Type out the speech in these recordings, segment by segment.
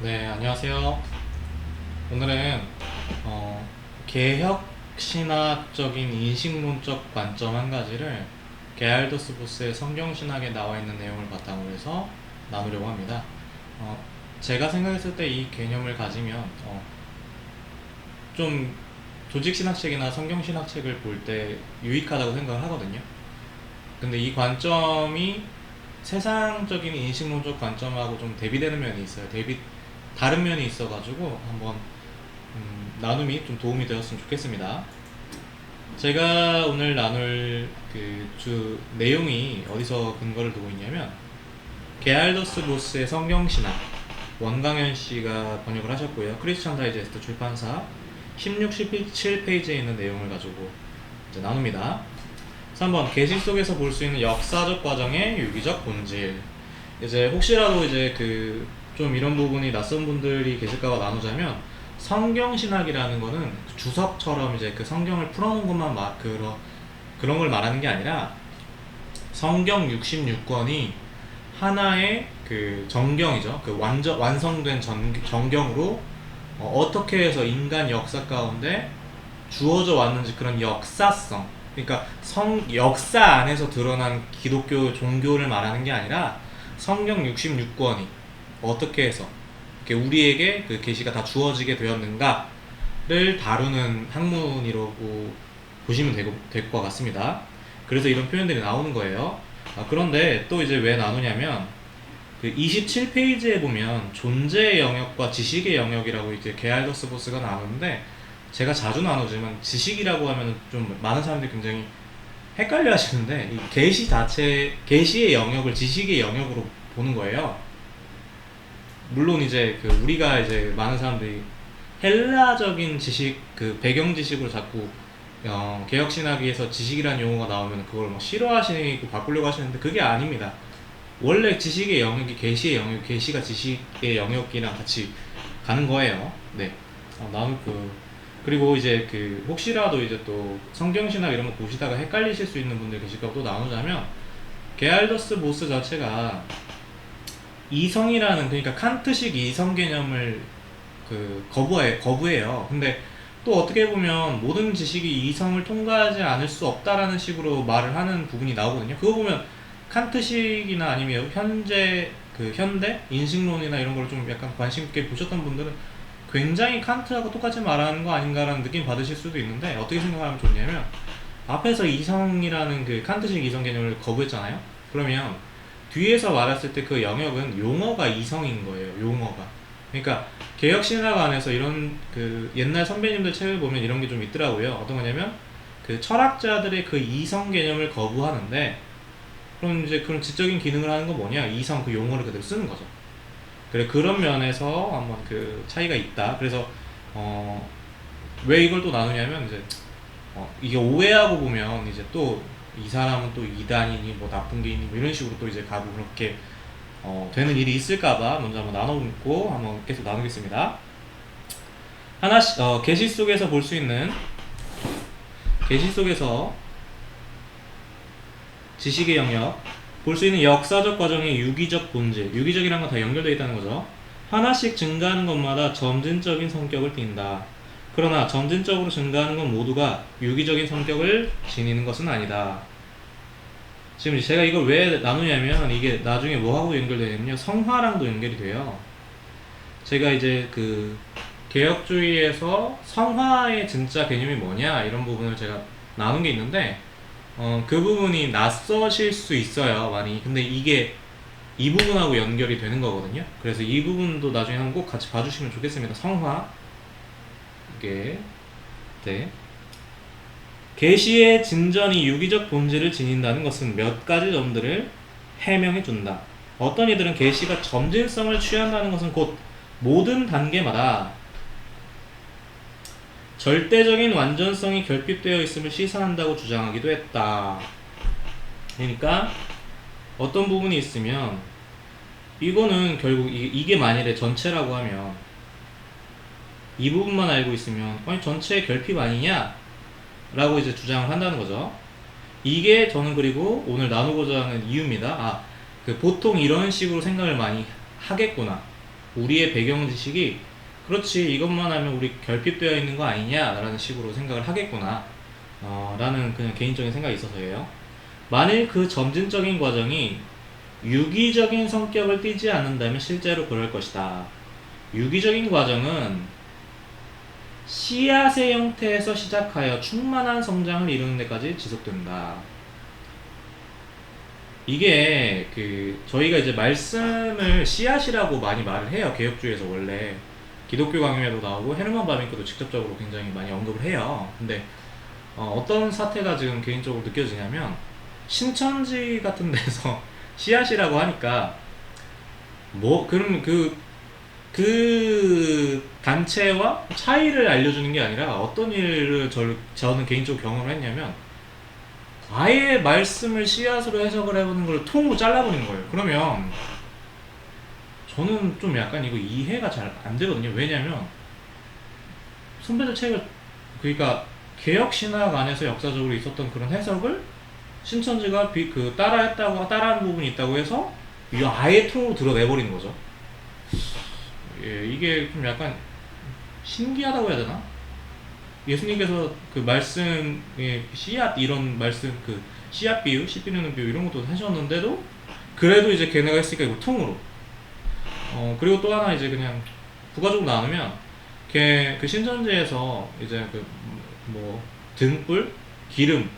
네, 안녕하세요. 오늘은 어, 개혁 신학적인 인식론적 관점 한 가지를 게알더스 보스의 성경 신학에 나와 있는 내용을 바탕으로 해서 나누려고 합니다. 어, 제가 생각했을 때 이 개념을 가지면 어, 좀 조직 신학책이나 성경 신학책을 볼 때 유익하다고 생각을 하거든요. 근데 이 관점이 세상적인 인식론적 관점하고 좀 대비되는 면이 있어요. 대비 다른 면이 있어가지고 한번 음, 나눔이 좀 도움이 되었으면 좋겠습니다. 제가 오늘 나눌 그 주 내용이 어디서 근거를 두고 있냐면 게알더스 보스의 성경신학 원강현 씨가 번역을 하셨고요. 크리스천 다이제스트 출판사 16, 17페이지에 있는 내용을 가지고 이제 나눕니다. 3번 계시 속에서 볼 수 있는 역사적 과정의 유기적 본질. 이제 혹시라도 이제 그 좀 이런 부분이 낯선 분들이 계실까봐 나누자면 성경 신학이라는 거는 주석처럼 이제 그 성경을 풀어놓은 것만 마, 그런 그런 걸 말하는 게 아니라 성경 66권이 하나의 그 정경이죠. 그 완전 완성된 전, 정경으로 어, 떻게 해서 인간 역사 가운데 주어져 왔는지 그런 역사성. 그러니까 성 역사 안에서 드러난 기독교 종교를 말하는 게 아니라 성경 66권이 어떻게 해서 우리에게 그 계시가 다 주어지게 되었는가를 다루는 학문이라고 보시면 되고, 될 것 같습니다. 그래서 이런 표현들이 나오는 거예요. 아, 그런데 또 이제 왜 나누냐면 그 27페이지에 보면 존재의 영역과 지식의 영역이라고 이제 게알더스 보스가 나누는데 제가 자주 나누지만 지식이라고 하면 좀 많은 사람들이 굉장히 헷갈려 하시는데 이 계시 자체 계시의 영역을 지식의 영역으로 보는 거예요. 물론 이제 그 우리가 이제 많은 사람들이 헬라적인 지식 그 배경 지식으로 자꾸 어, 개혁 신학에서 지식이라는 용어가 나오면 그걸 막 싫어하시고 바꾸려고 하시는데 그게 아닙니다. 원래 지식의 영역이 계시의 영역, 계시가 지식의 영역이랑 같이 가는 거예요. 네. 어, 나는 그 그리고 이제 그 혹시라도 이제 또 성경 신학 이런 거 보시다가 헷갈리실 수 있는 분들 계실까 또 나누자면 게알더스 보스 자체가 이성이라는 그러니까 칸트식 이성 개념을 그 거부해 거부해요. 근데 또 어떻게 보면 모든 지식이 이성을 통과하지 않을 수 없다라는 식으로 말을 하는 부분이 나오거든요. 그거 보면 칸트식이나 아니면 현재 그 현대 인식론이나 이런 걸 좀 약간 관심 있게 보셨던 분들은 굉장히 칸트하고 똑같이 말하는 거 아닌가라는 느낌 받으실 수도 있는데 어떻게 생각하면 좋냐면 앞에서 이성이라는 그 칸트식 이성 개념을 거부했잖아요. 그러면 뒤에서 말했을 때 그 영역은 용어가 이성인 거예요. 용어가. 그러니까 개혁 신학 안에서 이런 그 옛날 선배님들 책을 보면 이런 게 좀 있더라고요. 어떤 거냐면 그 철학자들의 그 이성 개념을 거부하는데 그럼 이제 그런 지적인 기능을 하는 건 뭐냐? 이성 그 용어를 그대로 쓰는 거죠. 그래 그런 면에서 한번 그 차이가 있다. 그래서 어, 왜 이걸 또 나누냐면 이제 어, 이게 오해하고 보면 이제 또 이 사람은 또 이단이니 뭐 나쁜 게 있니 뭐 이런 식으로 또 이제 가고 그렇게 어, 되는 일이 있을까봐 먼저 한번 나눠보고 한번 계속 나누겠습니다. 하나씩 어, 계시 속에서 볼 수 있는 계시 속에서 지식의 영역 볼 수 있는 역사적 과정의 유기적 본질 유기적이라는 건다 연결되어 있다는 거죠. 하나씩 증가하는 것마다 점진적인 성격을 띈다. 그러나 점진적으로 증가하는 건 모두가 유기적인 성격을 지니는 것은 아니다. 지금 제가 이걸 왜 나누냐면 이게 나중에 뭐하고 연결되냐면요. 성화랑도 연결이 돼요. 제가 이제 그 개혁주의에서 성화의 진짜 개념이 뭐냐 이런 부분을 제가 나눈 게 있는데 어, 그 부분이 낯서실 수 있어요 많이 근데 이게 이 부분하고 연결이 되는 거거든요 그래서 이 부분도 나중에 한번 꼭 같이 봐주시면 좋겠습니다 성화 이게 네 계시의 진전이 유기적 본질을 지닌다는 것은 몇 가지 점들을 해명해 준다. 어떤 이들은 계시가 점진성을 취한다는 것은 곧 모든 단계마다 절대적인 완전성이 결핍되어 있음을 시사한다고 주장하기도 했다. 그러니까 어떤 부분이 있으면 이거는 결국 이- 이게 만일에 전체라고 하면 이 부분만 알고 있으면 아니 전체 결핍 아니냐? 라고 이제 주장을 한다는 거죠. 이게 저는 그리고 오늘 나누고자 하는 이유입니다. 아, 그 보통 이런 식으로 생각을 많이 하겠구나. 우리의 배경 지식이 그렇지 이것만 하면 우리 결핍되어 있는 거 아니냐 라는 식으로 생각을 하겠구나 어, 라는 그냥 개인적인 생각이 있어서예요. 만일 그 점진적인 과정이 유기적인 성격을 띠지 않는다면 실제로 그럴 것이다. 유기적인 과정은 씨앗의 형태에서 시작하여 충만한 성장을 이루는 데까지 지속된다. 이게 그 저희가 이제 말씀을 씨앗이라고 많이 말을 해요. 개혁주의에서 원래 기독교 강요에도 나오고 헤르만 바빙크도 직접적으로 굉장히 많이 언급을 해요. 근데 어, 떤 사태가 지금 개인적으로 느껴지냐면 신천지 같은 데서 씨앗이라고 하니까 뭐 그럼 그 그 단체와 차이를 알려주는 게 아니라 어떤 일을 저, 저는 개인적으로 경험을 했냐면 아예 말씀을 씨앗으로 해석을 해보는 걸 통으로 잘라버리는 거예요. 그러면 저는 좀 약간 이거 이해가 잘 안 되거든요. 왜냐면 선배들 책을 그러니까 개혁 신학 안에서 역사적으로 있었던 그런 해석을 신천지가 비, 그 따라했다고 따라하는 부분이 있다고 해서 이 아예 통으로 드러내버리는 거죠. 예, 이게 좀 약간 신기하다고 해야 되나? 예수님께서 그 말씀의 씨앗 이런 말씀 그 씨앗 비유, 씨 뿌리는 비유 이런 것도 하셨는데도 그래도 이제 걔네가 했으니까 이거 통으로. 어 그리고 또 하나 이제 그냥 부가적으로 나누면 걔 그 신천지에서 이제 그 뭐 등불, 기름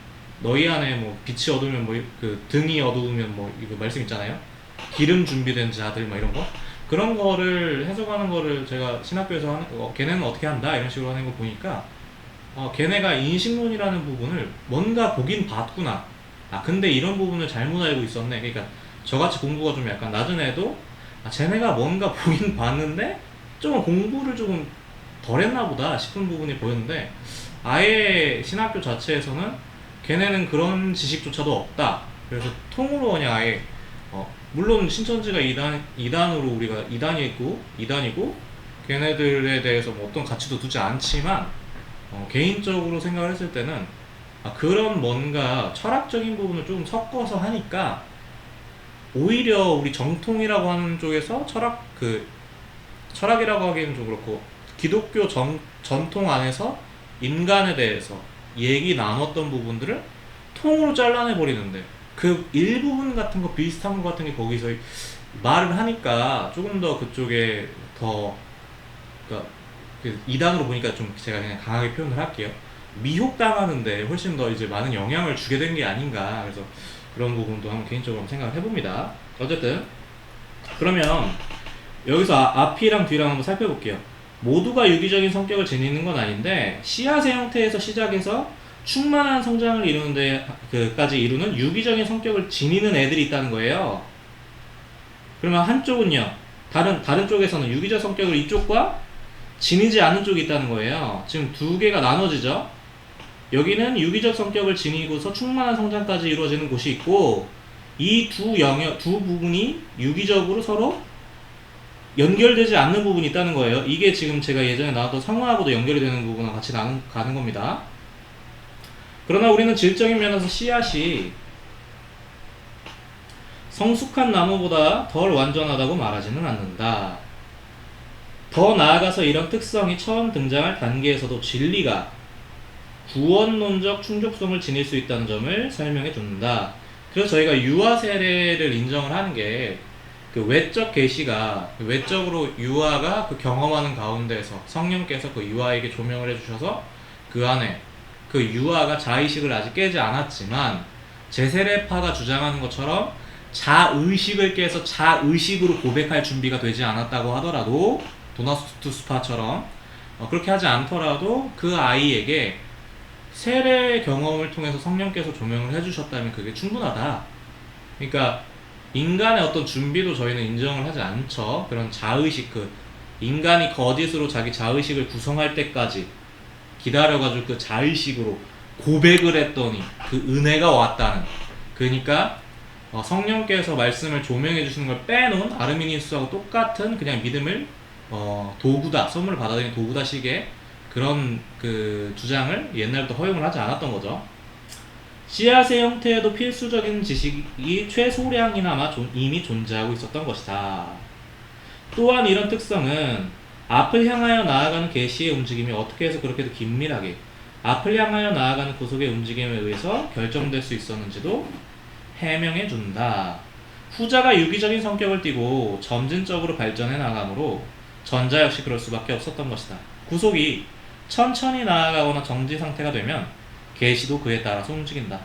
너희 안에 뭐 빛이 어두우면 뭐 그 등이 어두우면 뭐 이거 말씀 있잖아요. 기름 준비된 자들 뭐 이런 거 그런 거를 해석하는 거를 제가 신학교에서 하는 어, 걔네는 어떻게 한다 이런 식으로 하는 거 보니까 어, 걔네가 인식론이라는 부분을 뭔가 보긴 봤구나. 아 근데 이런 부분을 잘못 알고 있었네. 그러니까 저같이 공부가 좀 약간 낮은 애도 아 쟤네가 뭔가 보긴 봤는데 좀 공부를 조금 덜 했나 보다 싶은 부분이 보였는데 아예 신학교 자체에서는 걔네는 그런 지식조차도 없다. 그래서 통으로 그냥 아예 어, 물론 신천지가 2단, 2단으로 우리가 2단이 있고 2단이고 걔네들에 대해서 뭐 어떤 가치도 두지 않지만 어, 개인적으로 생각을 했을 때는 아, 그런 뭔가 철학적인 부분을 좀 섞어서 하니까 오히려 우리 정통이라고 하는 쪽에서 철학 그 철학이라고 하기에는 좀 그렇고 기독교 정, 전통 안에서 인간에 대해서 얘기 나눴던 부분들을 통으로 잘라내 버리는데 그 일부분 같은 거 비슷한 거 같은 게 거기서 말을 하니까 조금 더 그쪽에 더 그러니까 그 2단으로 보니까 좀 제가 그냥 강하게 표현을 할게요. 미혹당하는데 훨씬 더 이제 많은 영향을 주게 된 게 아닌가 그래서 그런 부분도 한번 개인적으로 생각을 해봅니다. 어쨌든 그러면 여기서 아- 앞이랑 뒤랑 한번 살펴볼게요. 모두가 유기적인 성격을 지니는 건 아닌데 씨앗의 형태에서 시작해서 충만한 성장을 이루는 데까지 이루는 유기적인 성격을 지니는 애들이 있다는 거예요. 그러면 한쪽은요. 다른 다른 쪽에서는 유기적 성격을 이쪽과 지니지 않는 쪽이 있다는 거예요. 지금 두 개가 나눠지죠. 여기는 유기적 성격을 지니고서 충만한 성장까지 이루어지는 곳이 있고 이 두 영역 두 부분이 유기적으로 서로 연결되지 않는 부분이 있다는 거예요. 이게 지금 제가 예전에 나왔던 성화하고도 연결이 되는 부분과 같이 나는, 가는 겁니다. 그러나 우리는 질적인 면에서 씨앗이 성숙한 나무보다 덜 완전하다고 말하지는 않는다. 더 나아가서 이런 특성이 처음 등장할 단계에서도 진리가 구원론적 충족성을 지닐 수 있다는 점을 설명해 준다. 그래서 저희가 유아 세례를 인정을 하는 게 그 외적 계시가 그 외적으로 유아가 그 경험하는 가운데서 성령께서 그 유아에게 조명을 해주셔서 그 안에 그 유아가 자의식을 아직 깨지 않았지만 제세례파가 주장하는 것처럼 자의식을 깨서 자의식으로 고백할 준비가 되지 않았다고 하더라도 도나투스파처럼 어, 그렇게 하지 않더라도 그 아이에게 세례 경험을 통해서 성령께서 조명을 해주셨다면 그게 충분하다. 그러니까 인간의 어떤 준비도 저희는 인정을 하지 않죠. 그런 자의식, 그 인간이 거짓으로 자기 자의식을 구성할 때까지 기다려가지고 그 자의식으로 고백을 했더니 그 은혜가 왔다는. 그러니까 어, 성령께서 말씀을 조명해 주시는 걸 빼놓은 아르미니우스하고 똑같은 그냥 믿음을 어, 도구다, 선물을 받아들이는 도구다 식의 그런 그 주장을 옛날부터 허용을 하지 않았던 거죠. 씨앗의 형태에도 필수적인 지식이 최소량이나마 존- 이미 존재하고 있었던 것이다. 또한 이런 특성은 앞을 향하여 나아가는 계시의 움직임이 어떻게 해서 그렇게도 긴밀하게 앞을 향하여 나아가는 구속의 움직임에 의해서 결정될 수 있었는지도 해명해 준다. 후자가 유기적인 성격을 띠고 점진적으로 발전해 나가므로 전자 역시 그럴 수밖에 없었던 것이다. 구속이 천천히 나아가거나 정지 상태가 되면 계시도 그에 따라서 움직인다.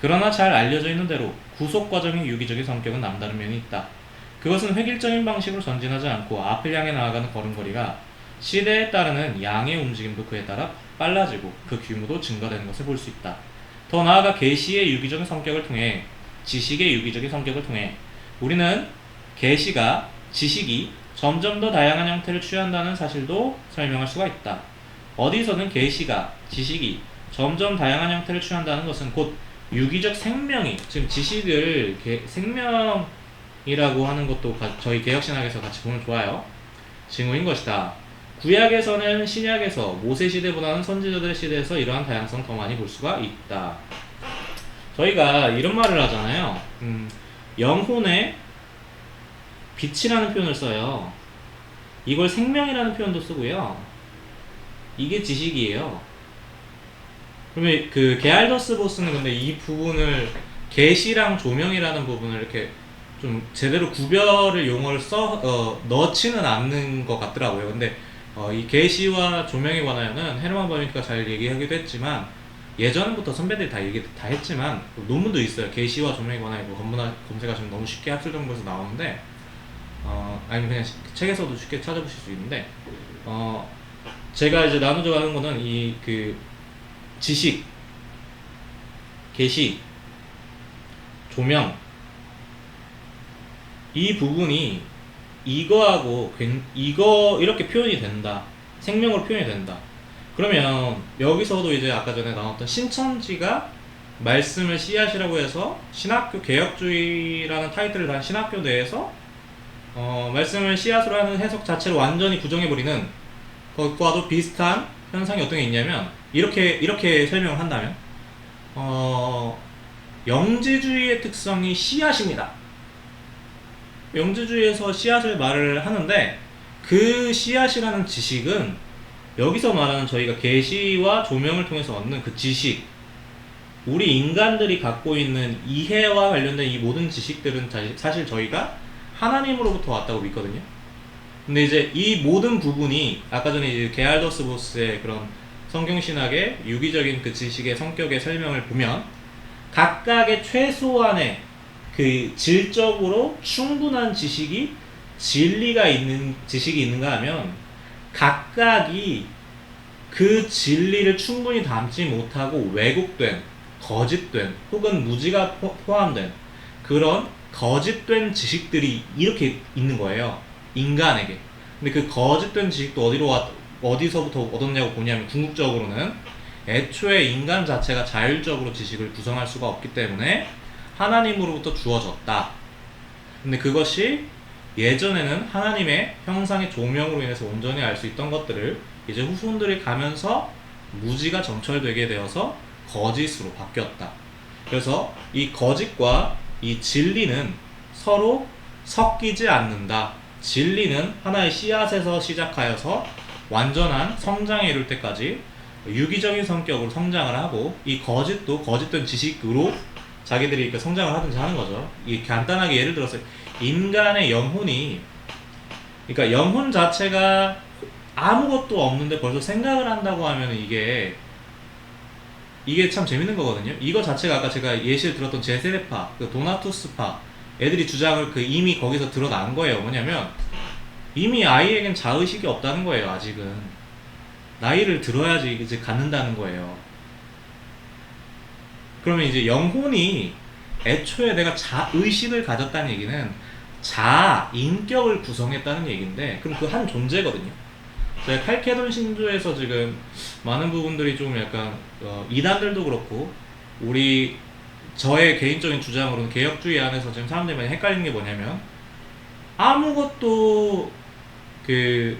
그러나 잘 알려져 있는 대로 구속 과정의 유기적인 성격은 남다른 면이 있다. 그것은 획일적인 방식으로 전진하지 않고 앞을 향해 나아가는 걸음걸이가 시대에 따르는 양의 움직임도 그에 따라 빨라지고 그 규모도 증가되는 것을 볼 수 있다. 더 나아가 계시의 유기적인 성격을 통해 지식의 유기적인 성격을 통해 우리는 계시가 지식이 점점 더 다양한 형태를 취한다는 사실도 설명할 수가 있다. 어디서는 계시가 지식이 점점 다양한 형태를 취한다는 것은 곧 유기적 생명이 지금 지식을 개- 생명 이라고 하는 것도 가- 저희 개혁신학에서 같이 보면 좋아요. 징후인 것이다. 구약에서는 신약에서 모세 시대보다는 선지자들의 시대에서 이러한 다양성 더 많이 볼 수가 있다. 저희가 이런 말을 하잖아요. 음, 영혼의 빛이라는 표현을 써요. 이걸 생명이라는 표현도 쓰고요. 이게 지식이에요. 그러면 그 게알더스 보스는 근데 이 부분을 계시랑 조명이라는 부분을 이렇게 좀 제대로 구별을 용어를 써 어, 넣지는 않는 것 같더라고요. 근데 어, 이 계시와 조명에 관하여는 헤르만 버니가 잘 얘기하기도 했지만 예전부터 선배들이 다 얘기 다 했지만 논문도 있어요. 계시와 조명에 관하여 뭐 검문하, 검색하시면 너무 쉽게 학술 정보에서 나오는데 어, 아니면 그냥 시- 책에서도 쉽게 찾아보실 수 있는데 어, 제가 이제 나누자 하는 거는 이 그 지식, 계시, 조명 이 부분이 이거하고 괜- 이거 이렇게 표현이 된다. 생명으로 표현이 된다. 그러면 여기서도 이제 아까 전에 나왔던 신천지가 말씀을 씨앗이라고 해서 신학교 개혁주의라는 타이틀을 단 신학교 내에서 어, 말씀을 씨앗으로 하는 해석 자체를 완전히 부정해버리는 것과도 비슷한 현상이 어떤 게 있냐면 이렇게 이렇게 설명을 한다면 어, 영지주의의 특성이 씨앗입니다. 영지주의에서 씨앗을 말을 하는데 그 씨앗이라는 지식은 여기서 말하는 저희가 계시와 조명을 통해서 얻는 그 지식 우리 인간들이 갖고 있는 이해와 관련된 이 모든 지식들은 자- 사실 저희가 하나님으로부터 왔다고 믿거든요. 근데 이제 이 모든 부분이 아까 전에 이제 게알더스 보스의 그런 성경 신학의 유기적인 그 지식의 성격의 설명을 보면 각각의 최소한의 그 질적으로 충분한 지식이 진리가 있는 지식이 있는가 하면 각각이 그 진리를 충분히 담지 못하고 왜곡된 거짓된 혹은 무지가 포- 포함된 그런 거짓된 지식들이 이렇게 있는 거예요. 인간에게. 근데 그 거짓된 지식도 어디로 왔 어디서부터 얻었냐고 보냐면 궁극적으로는 애초에 인간 자체가 자율적으로 지식을 구성할 수가 없기 때문에 하나님으로부터 주어졌다. 근데 그것이 예전에는 하나님의 형상의 조명으로 인해서 온전히 알 수 있던 것들을 이제 후손들이 가면서 무지가 점철되게 되어서 거짓으로 바뀌었다. 그래서 이 거짓과 이 진리는 서로 섞이지 않는다. 진리는 하나의 씨앗에서 시작하여서 완전한 성장에 이룰 때까지 유기적인 성격으로 성장을 하고 이 거짓도 거짓된 지식으로 자기들이 이렇게 성장을 하든지 하는 거죠. 이 간단하게 예를 들어서 인간의 영혼이 그러니까 영혼 자체가 아무것도 없는데 벌써 생각을 한다고 하면 이게 이게 참 재밌는 거거든요. 이거 자체가 아까 제가 예시를 들었던 제세레파, 그 도나투스파 애들이 주장을 그 이미 거기서 드러난 거예요. 뭐냐면 이미 아이에겐 자의식이 없다는 거예요. 아직은 나이를 들어야지 이제 갖는다는 거예요. 그러면 이제 영혼이 애초에 내가 자의식을 가졌다는 얘기는 자 인격을 구성했다는 얘기인데 그럼 그 한 존재거든요. 제가 칼케돈 신조에서 지금 많은 부분들이 좀 약간 어, 이단들도 그렇고 우리 저의 개인적인 주장으로는 개혁주의 안에서 지금 사람들이 많이 헷갈리는 게 뭐냐면 아무것도 그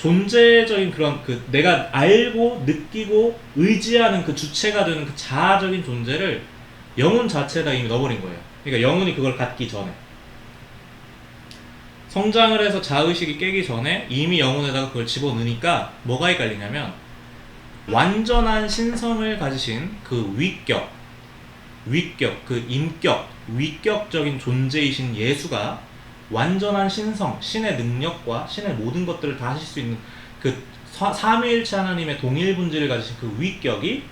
존재적인 그런 그 내가 알고 느끼고 의지하는 그 주체가 되는 그 자아적인 존재를 영혼 자체에다 이미 넣어버린 거예요. 그러니까 영혼이 그걸 갖기 전에. 성장을 해서 자의식이 깨기 전에 이미 영혼에다가 그걸 집어넣으니까 뭐가 헷갈리냐면 완전한 신성을 가지신 그 위격, 위격, 그 인격, 위격적인 존재이신 예수가 완전한 신성, 신의 능력과 신의 모든 것들을 다 하실 수 있는 그 사- 삼위일체 하나님의 동일 분지를 가지신 그 위격이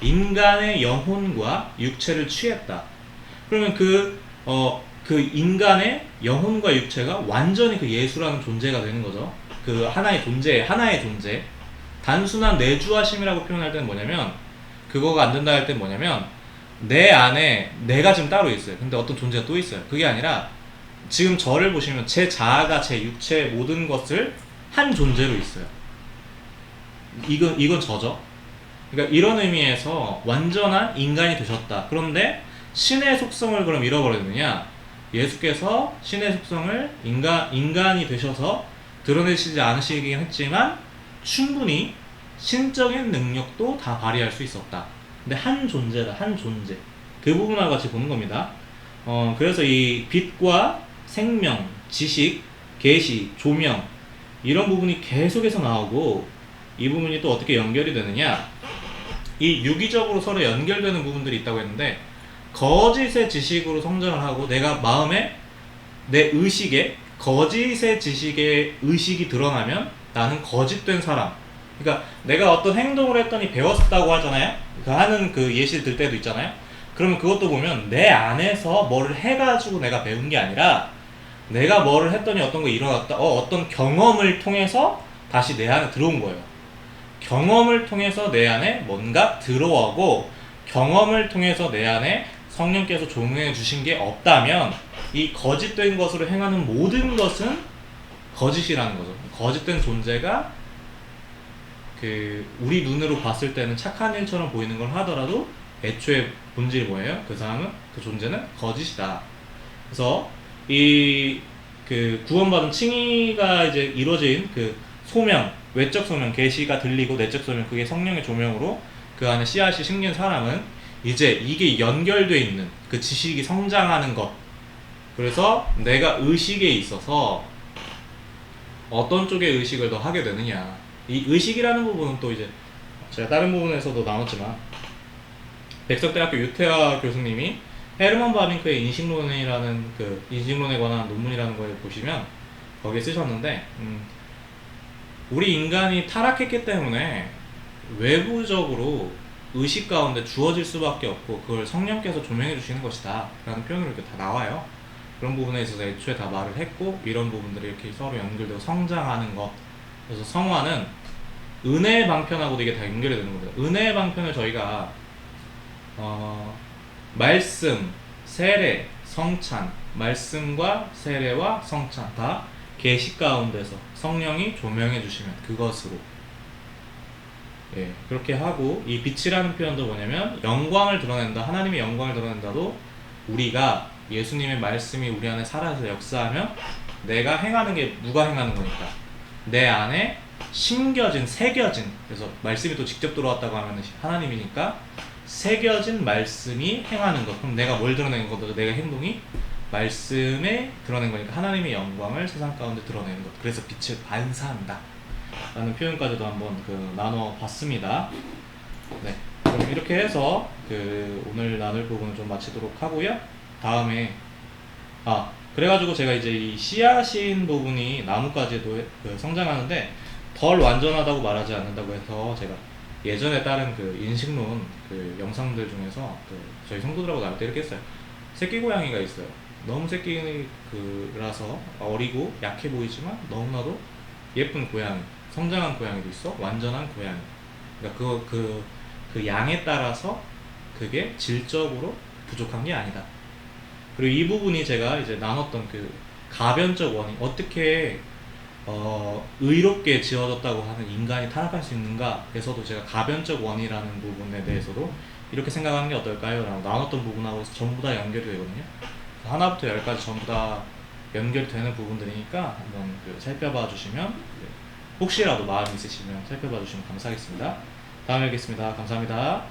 인간의 영혼과 육체를 취했다. 그러면 그, 어, 그 인간의 영혼과 육체가 완전히 그 예수라는 존재가 되는 거죠. 그 하나의 존재, 하나의 존재. 단순한 내주하심이라고 표현할 때는 뭐냐면, 그거가 안 된다 할 때는 뭐냐면, 내 안에 내가 지금 따로 있어요. 근데 어떤 존재가 또 있어요. 그게 아니라, 지금 저를 보시면 제 자아가 제 육체의 모든 것을 한 존재로 있어요. 이건, 이건 저죠. 그러니까 이런 의미에서 완전한 인간이 되셨다. 그런데 신의 속성을 그럼 잃어버렸느냐? 예수께서 신의 속성을 인간, 인간이 되셔서 드러내시지 않으시긴 했지만 충분히 신적인 능력도 다 발휘할 수 있었다. 근데 한 존재다, 한 존재. 그 부분하고 같이 보는 겁니다. 어, 그래서 이 빛과 생명, 지식, 계시, 조명 이런 부분이 계속해서 나오고 이 부분이 또 어떻게 연결이 되느냐? 이 유기적으로 서로 연결되는 부분들이 있다고 했는데 거짓의 지식으로 성장을 하고 내가 마음에 내 의식에 거짓의 지식의 의식이 드러나면 나는 거짓된 사람. 그러니까 내가 어떤 행동을 했더니 배웠다고 하잖아요. 그 하는 그 예시를 들 때도 있잖아요. 그러면 그것도 보면 내 안에서 뭐를 해가지고 내가 배운 게 아니라 내가 뭐를 했더니 어떤 거 일어났다. 어, 어떤 경험을 통해서 다시 내 안에 들어온 거예요. 경험을 통해서 내 안에 뭔가 들어오고 경험을 통해서 내 안에 성령께서 조명해 주신 게 없다면 이 거짓된 것으로 행하는 모든 것은 거짓이라는 거죠. 거짓된 존재가 그 우리 눈으로 봤을 때는 착한 일처럼 보이는 걸 하더라도 애초에 본질이 뭐예요? 그 사람은 그 존재는 거짓이다. 그래서 이 그 구원받은 칭의가 이제 이루어진 그 소명, 외적 소명, 계시가 들리고 내적 소명, 그게 성령의 조명으로 그 안에 씨앗이 심긴 사람은 이제 이게 연결돼 있는 그 지식이 성장하는 것. 그래서 내가 의식에 있어서 어떤 쪽의 의식을 더 하게 되느냐. 이 의식이라는 부분은 또 이제 제가 다른 부분에서도 나눴지만 백석대학교 유태화 교수님이 헤르먼 바링크의 인식론이라는 그 인식론에 관한 논문이라는 걸 보시면 거기에 쓰셨는데 음, 우리 인간이 타락했기 때문에 외부적으로 의식 가운데 주어질 수밖에 없고 그걸 성령께서 조명해 주시는 것이다 라는 표현으로 이렇게 다 나와요. 그런 부분에 있어서 애초에 다 말을 했고 이런 부분들이 이렇게 서로 연결되고 성장하는 것. 그래서 성화는 은혜의 방편하고도 이게 다 연결이 되는 겁니다 은혜의 방편을 저희가 어, 말씀, 세례, 성찬, 말씀과 세례와 성찬 다 계시 가운데서 성령이 조명해 주시면 그것으로 예, 그렇게 하고 이 빛이라는 표현도 뭐냐면 영광을 드러낸다. 하나님의 영광을 드러낸다도 우리가 예수님의 말씀이 우리 안에 살아서 역사하면 내가 행하는 게 누가 행하는 거니까 내 안에 심겨진 새겨진 그래서 말씀이 또 직접 들어왔다고 하면 하나님이니까 새겨진 말씀이 행하는 것 그럼 내가 뭘 드러내는 거죠? 내가 행동이 말씀에 드러낸 거니까 하나님의 영광을 세상 가운데 드러내는 것 그래서 빛을 반사한다 라는 표현까지도 한번 그 나눠 봤습니다. 네. 그럼 이렇게 해서 그 오늘 나눌 부분을 좀 마치도록 하고요. 다음에 아 그래가지고 제가 이제 이 씨앗인 부분이 나무까지도 해- 그 성장하는데 덜 완전하다고 말하지 않는다고 해서 제가 예전에 따른 그 인식론 그 영상들 중에서 그 저희 성도들하고 나올 때 이렇게 했어요. 새끼 고양이가 있어요. 너무 새끼 그라서 어리고 약해 보이지만 너무나도 예쁜 고양이, 성장한 고양이도 있어, 완전한 고양이. 그러니까 그, 그, 그 양에 따라서 그게 질적으로 부족한 게 아니다. 그리고 이 부분이 제가 이제 나눴던 그 가변적 원인, 어떻게 어, 의롭게 지어졌다고 하는 인간이 타락할 수 있는가에서도 제가 가변적 원이라는 부분에 대해서도 이렇게 생각하는 게 어떨까요? 라고 나눴던 부분하고 전부 다 연결이 되거든요. 하나부터 열까지 전부 다 연결되는 부분들이니까 한번 그 살펴봐 주시면 네, 혹시라도 마음 있으시면 살펴봐 주시면 감사하겠습니다. 다음에 뵙겠습니다. 감사합니다.